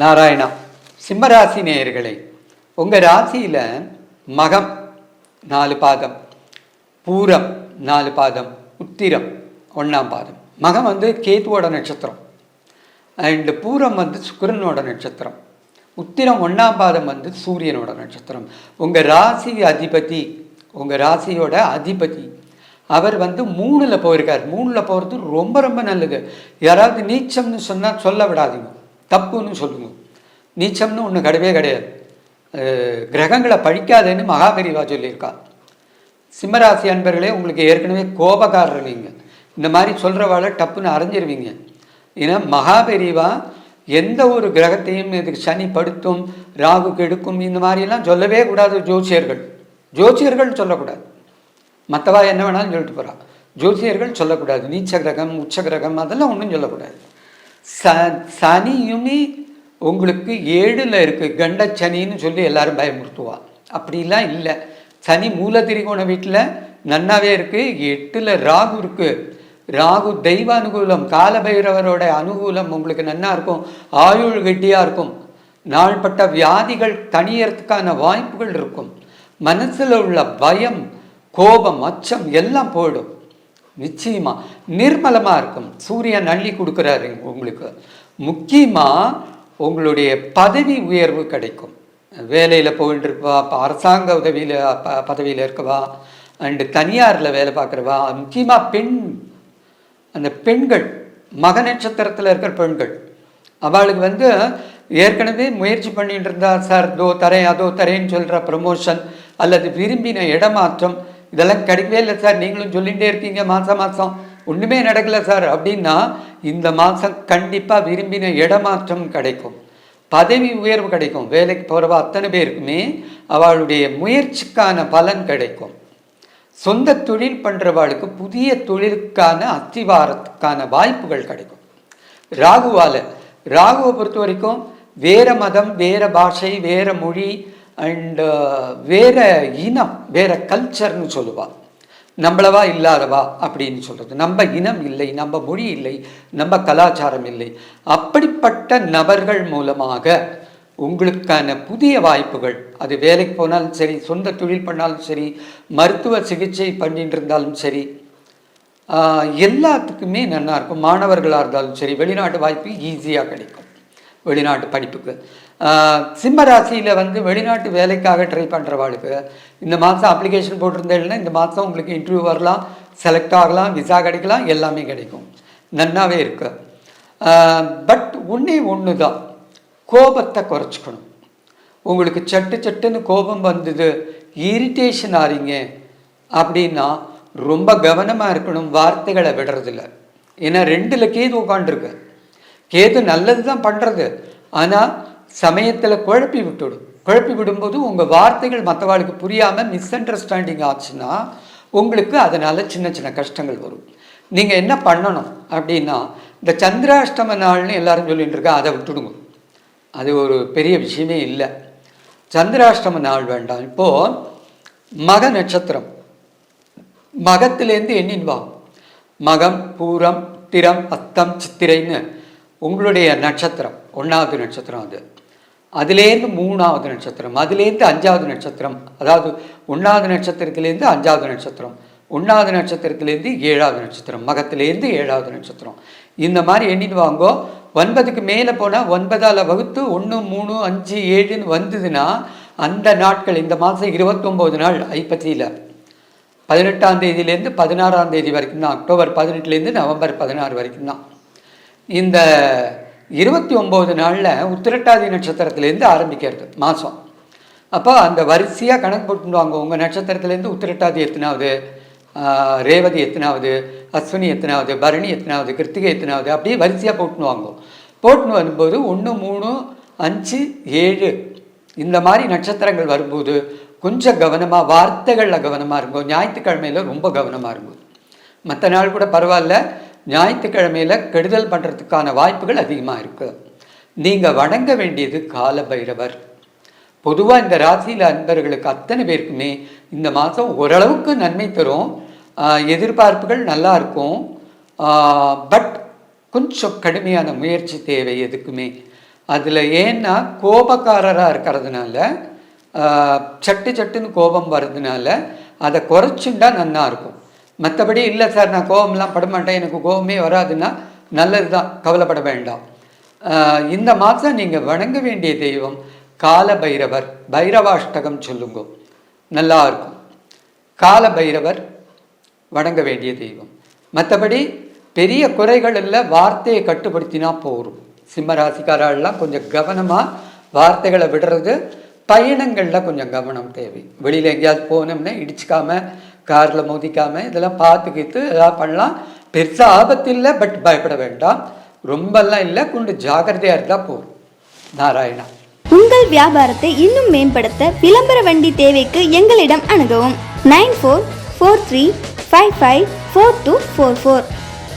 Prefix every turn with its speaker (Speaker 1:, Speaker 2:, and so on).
Speaker 1: நாராயணா சிம்மராசி நேயர்களே உங்கள் ராசியில் மகம் நாலு பாதம் பூரம் நாலு பாதம் உத்திரம் ஒன்றாம் பாதம் மகம் வந்து கேத்துவோட நட்சத்திரம். அண்டு பூரம் வந்து சுக்கரனோட நட்சத்திரம். உத்திரம் ஒன்றாம் பாதம் வந்து சூரியனோட நட்சத்திரம். உங்கள் ராசி அதிபதி உங்கள் ராசியோட அதிபதி அவர் வந்து மூணில் போயிருக்கார். மூணில் போகிறது ரொம்ப ரொம்ப நல்லது. யாராவது நீச்சம்னு சொன்னால் சொல்ல விடாதீங்க. தப்புன்னு சொல்லுங்க நீச்சம்னு ஒன்று கிடையவே கிடையாது. கிரகங்களை பழிக்காதேன்னு மகாபெரிவா சொல்லியிருக்கா. சிம்மராசி அன்பர்களே உங்களுக்கு ஏற்கனவே கோபக்காரர் நீங்கள் இந்த மாதிரி சொல்கிறவாழ டப்புன்னு அரைஞ்சிருவீங்க. ஏன்னா மகாபெரிவா எந்த ஒரு கிரகத்தையும் இதுக்கு சனி படுத்தும் ராகு கெடுக்கும் இந்த மாதிரியெல்லாம் சொல்லவே கூடாது ஜோசியர்கள். ஜோசியர்கள் சொல்லக்கூடாது. மற்றவா என்ன வேணாலும் சொல்லிட்டு போகிறான் ஜோசியர்கள் சொல்லக்கூடாது. நீச்ச கிரகம் உச்ச கிரகம் அதெல்லாம் ஒன்றும் சொல்லக்கூடாது. ச சனியுமே உங்களுக்கு ஏழில் இருக்குது கண்ட சனின்னு சொல்லி எல்லாரும் பயமுறுத்துவா. அப்படிலாம் இல்லை. சனி மூல திரிகோண வீட்டில் நன்னாவே இருக்குது எட்டில் ராகு இருக்குது ராகு தெய்வ அனுகூலம் காலபைரவரோட அனுகூலம் உங்களுக்கு நன்னா இருக்கும். ஆயுள் கெட்டியாக இருக்கும். நாள்பட்ட வியாதிகள் தணியறதுக்கான வாய்ப்புகள் இருக்கும். மனசில் உள்ள பயம் கோபம் அச்சம் எல்லாம் போயிடும். நிச்சயமாக நிர்மலமாக இருக்கும். சூரியன் அள்ளி கொடுக்குறாரு உங்களுக்கு. முக்கியமாக உங்களுடைய பதவி உயர்வு கிடைக்கும். வேலையில் போயிட்டு இருப்பா இப்போ அரசாங்க உதவியில் ப பதவியில் இருக்கவா அண்டு தனியாரில் வேலை பார்க்குறவா முக்கியமாக பெண் அந்த பெண்கள் மக நட்சத்திரத்தில் இருக்கிற பெண்கள். அவளுக்கு வந்து ஏற்கனவே முயற்சி பண்ணிட்டு இருந்தா சார் தோ தரேன் அதோ தரேன்னு சொல்கிற ப்ரமோஷன் அல்லது விரும்பின இடமாற்றம் இதெல்லாம் கிடைக்கவே இல்லை சார். நீங்களும் சொல்லிகிட்டே இருக்கீங்க மாதம் மாதம் ஒன்றுமே நடக்கல சார். அப்படின்னா இந்த மாதம் கண்டிப்பாக விரும்பின இடமாற்றம் கிடைக்கும். பதவி உயர்வு கிடைக்கும். வேலைக்கு போகிறவா அத்தனை பேருக்குமே அவளுடைய முயற்சிக்கான பலன் கிடைக்கும். சொந்த தொழில் பண்ணுறவாளுக்கு புதிய தொழிலுக்கான அத்திவாரத்துக்கான வாய்ப்புகள் கிடைக்கும். ராகுவால் ராகுவை பொறுத்த வரைக்கும் வேறு மதம் வேறு பாஷை வேறு மொழி அண்ட் uh, வேற இனம் வேற கல்ச்சர்னு சொல்லுவா. நம்மளவா இல்லாதவா அப்படின்னு சொல்கிறது நம்ம இனம் இல்லை நம்ம மொழி இல்லை நம்ம கலாச்சாரம் இல்லை. அப்படிப்பட்ட நபர்கள் மூலமாக உங்களுக்கான புதிய வாய்ப்புகள் அது வேலைக்கு போனாலும் சரி சொந்த தொழில் பண்ணாலும் சரி மருத்துவ சிகிச்சை பண்ணிட்டு இருந்தாலும் சரி எல்லாத்துக்குமே நல்லா இருக்கும் மாணவர்களாக இருந்தாலும் சரி வெளிநாட்டு வாய்ப்பு ஈஸியாக கிடைக்கும். வெளிநாட்டு படிப்புக்கு. சிம்ம ராசியில் வந்து வெளிநாட்டு வேலைக்காக ட்ரை பண்ணுறவாளுக்கு இந்த மாதம் அப்ளிகேஷன் போட்டிருந்தேன்னா இந்த மாதம் உங்களுக்கு இன்டர்வியூ வரலாம் செலக்ட் ஆகலாம் விசா கிடைக்கலாம் எல்லாமே கிடைக்கும். நன்னாவே இருக்கு. பட் ஒன்றே ஒன்று தான் கோபத்தை குறைச்சிக்கணும். உங்களுக்கு சட்டு சட்டுன்னு கோபம் வந்தது இரிட்டேஷன் ஆறீங்க அப்படின்னா ரொம்ப கவனமாக இருக்கணும் வார்த்தைகளை விடுறதில்ல. ஏன்னா ரெண்டில் கேது உட்காண்டிருக்கு கேது நல்லது தான் பண்ணுறது ஆனால் சமயத்தில் குழப்பி விட்டுடும் குழப்பி விடும்போது உங்கள் வார்த்தைகள் மற்றவாளுக்கு புரியாமல் மிஸ் அண்டர்ஸ்டாண்டிங் ஆச்சுன்னா உங்களுக்கு அதனால் சின்ன சின்ன கஷ்டங்கள் வரும். நீங்கள் என்ன பண்ணணும் அப்படின்னா இந்த சந்திராஷ்டம நாள்னு எல்லாரும் சொல்லிகிட்டு இருக்கா அதை விட்டுடுங்க. அது ஒரு பெரிய விஷயமே இல்லை. சந்திராஷ்டம நாள் வேண்டாம். இப்போது மக நட்சத்திரம். மகத்திலேருந்து எண்ணின் வா. மகம் பூரம் திரம் அத்தம் சித்திரைன்னு உங்களுடைய நட்சத்திரம். ஒன்றாவது நட்சத்திரம் அது. அதுலேருந்து மூணாவது நட்சத்திரம் அதுலேருந்து அஞ்சாவது நட்சத்திரம் அதாவது ஒன்றாவது நட்சத்திரத்துலேருந்து அஞ்சாவது நட்சத்திரம் ஒன்றாவது நட்சத்திரத்துலேருந்து ஏழாவது நட்சத்திரம் மகத்திலேருந்து ஏழாவது நட்சத்திரம். இந்த மாதிரி எண்ணிட்டு வாங்கோ. ஒன்பதுக்கு மேலே போனால் ஒன்பதால் வகுத்து ஒன்று மூணு அஞ்சு ஏழுன்னு வந்ததுன்னா அந்த நாட்கள் இந்த மாதம் இருபத்தொம்போது நாள் ஐப்பத்தியில் பதினெட்டாம் தேதியிலேருந்து பதினாறாம் தேதி வரைக்கும் தான் அக்டோபர் பதினெட்டுலேருந்து நவம்பர் பதினாறு வரைக்கும் தான். இந்த இருபத்தி ஒம்பது நாளில் உத்திரட்டாதி நட்சத்திரத்துலேருந்து ஆரம்பிக்கிறது மாதம் அப்போ அந்த வரிசையாக கணக்கு போட்டுருவாங்க உங்கள் நட்சத்திரத்துலேருந்து உத்திரட்டாதி எத்தனாவது ரேவதி எத்தனாவது அஸ்வினி எத்தனாவது பரணி எத்தனாவது கிருத்திகை எத்தனாவது அப்படியே வரிசையாக போட்டுனுவாங்க போட்டுன்னு வரும்போது ஒன்று மூணு அஞ்சு ஏழு. இந்த மாதிரி நட்சத்திரங்கள் வரும்போது கொஞ்சம் கவனமாக வார்த்தைகளில் கவனமாக இருக்கும் ஞாயிற்றுக்கிழமையில் ரொம்ப கவனமாக இருக்கும் மற்ற நாள் கூட பரவாயில்ல. ஞாயிற்றுக்கிழமையில் கெடுதல் பண்ணுறதுக்கான வாய்ப்புகள் அதிகமாக இருக்குது நீங்கள் வணங்க வேண்டியது கால பைரவர் பொதுவாக இந்த ராசியில் அன்பர்களுக்கு அத்தனை பேருக்குமே இந்த மாதம் ஓரளவுக்கு நன்மை தரும். எதிர்பார்ப்புகள் நல்லா இருக்கும். பட் கொஞ்சம் கடுமையான முயற்சி தேவை எதுக்குமே. அதில் ஏன்னா கோபக்காரராக இருக்கிறதுனால சட்டு சட்டுன்னு கோபம் வர்றதுனால அதை குறைச்சுண்டா நல்லா இருக்கும். மற்றபடி இல்லை சார் நான் கோபம்லாம் பட மாட்டேன் எனக்கு கோபமே வராதுன்னா நல்லது தான் கவலைப்பட வேண்டாம். இந்த மாதம் நீங்கள் வணங்க வேண்டிய தெய்வம் கால பைரவர் பைரவாஷ்டகம் சொல்லுங்க. நல்லா இருக்கும். கால பைரவர் வணங்க வேண்டிய தெய்வம். மற்றபடி பெரிய குறைகள் இல்லை வார்த்தையை கட்டுப்படுத்தினா போகும் சிம்ம ராசிக்காரெல்லாம் கொஞ்சம் கவனமாக வார்த்தைகளை விடுறது பயணங்களில் கொஞ்சம் கவனம் தேவை. வெளியில் எங்கேயாவது போனோம்னா இடிச்சிக்காமல் காரில் மோதிக்காமல் இதெல்லாம் பார்த்துக்கிட்டு எதாவது பண்ணலாம். பெருசாக ஆபத்து இல்லை பட் பயப்பட வேண்டாம். ரொம்பலாம் இல்லை கொஞ்சம் ஜாக்கிரதையாக இருந்தால் போதும். நாராயணா.
Speaker 2: உங்கள் வியாபாரத்தை இன்னும் மேம்படுத்த விளம்பர வண்டி தேவைக்கு எங்களிடம் அணுகவும். Nine four four three five five four two four four.